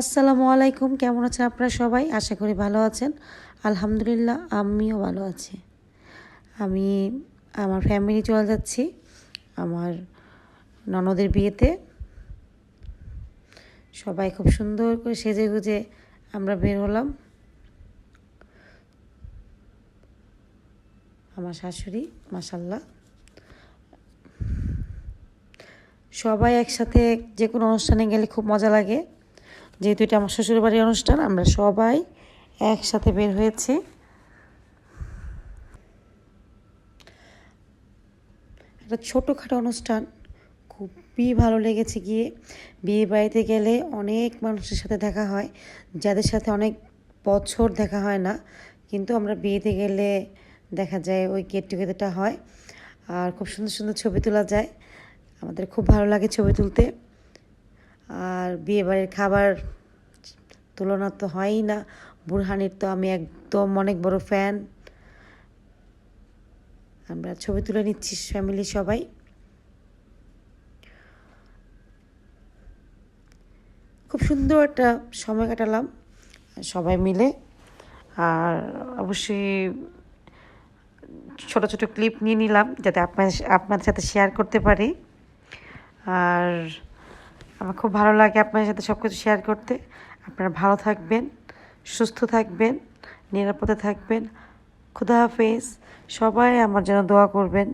আসসালামু আলাইকুম, কেমন আছেন আপনারা সবাই? আশা করি ভালো আছেন। আলহামদুলিল্লাহ, আমিও ভালো আছি। আমি, আমার ফ্যামিলি চলে যাচ্ছি, আমার ননদের বিয়েতে। সবাই খুব সুন্দর করে সেজে গুজে আমরা বের হলাম। আমার শাশুড়ি মাসাল্লাহ সবাই একসাথে যে কোনো অনুষ্ঠানে গেলে খুব মজা লাগে। যেহেতু এটা আমার শ্বশুরবাড়ির অনুষ্ঠান, আমরা সবাই একসাথে বের হয়েছি। একটা ছোটোখাটো অনুষ্ঠান, খুবই ভালো লেগেছে গিয়ে। বিয়ে বাড়িতে গেলে অনেক মানুষের সাথে দেখা হয়, যাদের সাথে অনেক বছর দেখা হয় না, কিন্তু আমরা বিয়েতে গেলে দেখা যায় ওই গেট টুগেদারটা হয়। আর খুব সুন্দর সুন্দর ছবি তোলা যায়। আমাদের খুব ভালো লাগে ছবি তুলতে। আর বিয়েবাড়ির খাবার তুলনা তো হয়ই না। বুরহানির তো আমি একদম অনেক বড় ফ্যান। আমরা ছবি তুলে নিচ্ছি ফ্যামিলি সবাই। খুব সুন্দর একটা সময় কাটালাম সবাই মিলে। আর অবশ্যই ছোট ছোট ক্লিপ নিয়ে নিলাম যাতে আপনার, আপনাদের সাথে শেয়ার করতে পারি। আর আমার খুব ভালো লাগে আপনার সাথে সব কিছু শেয়ার করতে। আপনারা ভালো থাকবেন, সুস্থ থাকবেন, নিরাপদে থাকবেন। খুদা হাফেজ। সবাই আমার জন্য দোয়া করবেন।